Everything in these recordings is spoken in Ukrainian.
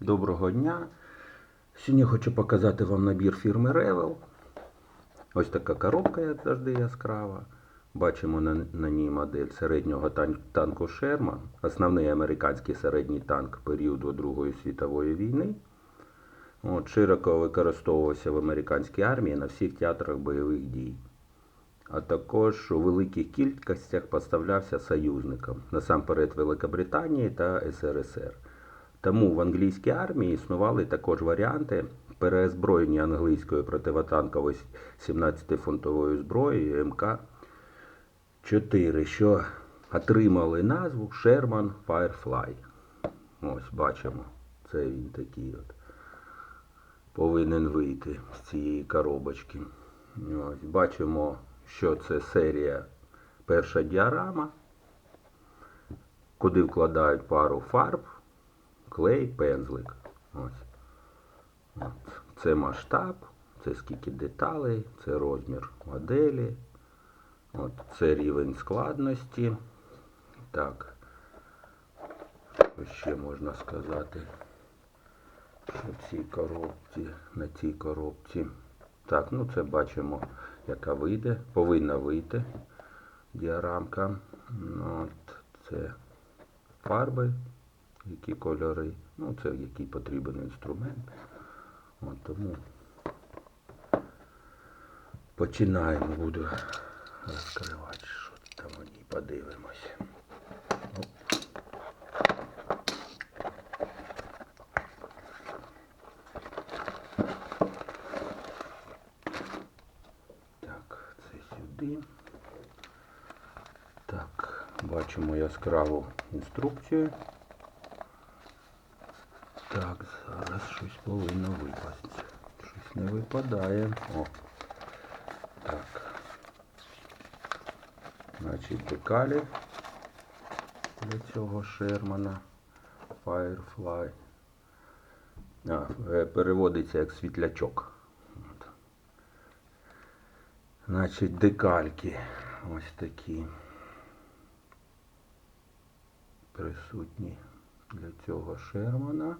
Доброго дня. Сьогодні хочу показати вам набір фірми Revel. Ось така коробка, як завжди, яскрава. Бачимо на, на ній модель середнього тан- танку Шерман, основний американський середній танк періоду Другої світової війни. От, широко використовувався в американській армії на всіх театрах бойових дій. А також у великих кількостях поставлявся союзникам, насамперед Великобританії та СРСР. Тому в англійській армії існували також варіанти переозброєння англійської противотанкової 17-фунтової зброї МК-4, що отримали назву Sherman Firefly. Ось бачимо, це він такий от повинен вийти з цієї коробочки. Ось, бачимо, що це серія перша діарама, куди вкладають пару фарб, клей, пензлик. Ось. От. Це масштаб, це скільки деталей, це розмір моделі, От. це рівень складності. Так. Що ще можна сказати? Що цій коробці, на цій коробці. Так, ну це бачимо, яка вийде, повинна вийти діарамка. От, це фарби, які кольори, ну це який потрібен інструмент. От, тому починаємо, буду розкривати, що там у ній подивимося. Так, це сюди. Так, бачимо яскраву інструкцію. Так, зараз щось повинно випасти. Щось не випадає. О. Так. Значить, декалі для цього Шермана. Firefly. А, е, переводиться як світлячок. От. Значить, декальки ось такі присутні для цього Шермана.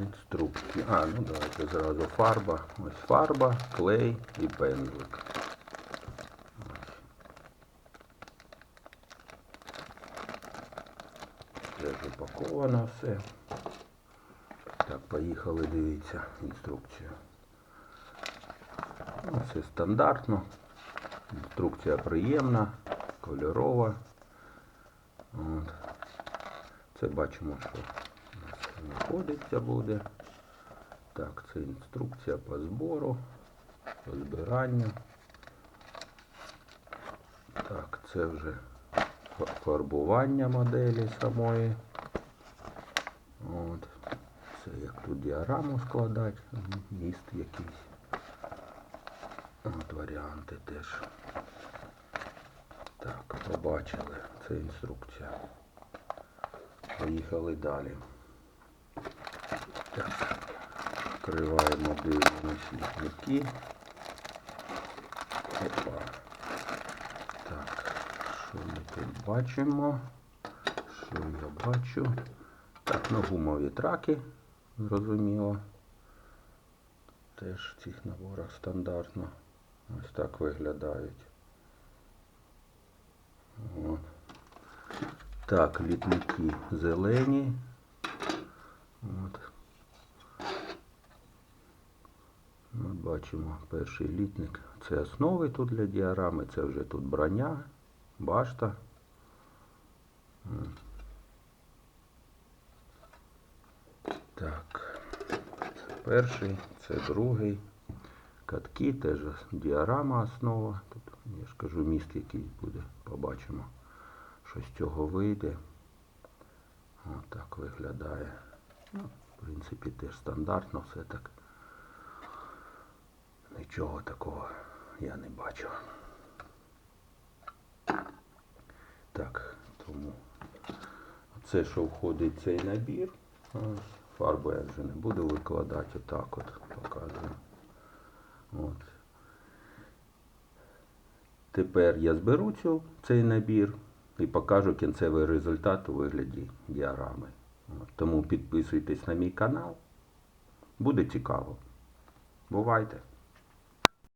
Інструкції. А, ну давайте зразу фарба. Ось фарба, клей і пензлик. Теж упаковано все. Так, поїхали, дивіться інструкцію. Ну, Все стандартно. Інструкція приємна, кольорова. От. Це бачимо, що знаходиться буде. Так, це інструкція по збору, по збиранню. Так, це вже фарбування моделі самої. От. Це як тут діараму складати, міст якийсь. От варіанти теж. Так, побачили. Це інструкція. Поїхали далі. Так. Відкриваємо, дивимося смітники. Опа. Так, що ми тут бачимо? Що я бачу? Так, ну гумові траки, зрозуміло. Теж в цих наборах стандартно. Ось так виглядають. От. Так, літники зелені. От. Ми бачимо перший літник. Це основи тут для діарами, це вже тут броня, башта. Так, це перший, це другий. Катки, теж діарама основа. Тут, я ж кажу, міст якийсь буде, побачимо, що з цього вийде. Отак виглядає. Ну, в принципі, теж стандартно все так. Нічого такого я не бачу. Так, тому це, що входить в цей набір. Фарбу я вже не буду викладати, отак от показую. От. Тепер я зберу цю, цей набір і покажу кінцевий результат у вигляді діаграми. От, Тому підписуйтесь на мій канал. Буде цікаво. Бувайте!